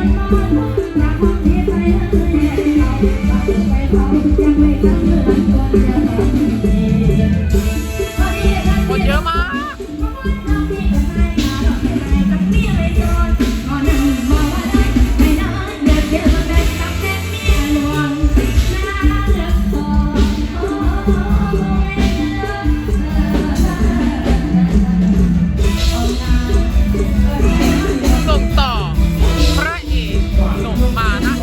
บ่ง 马呢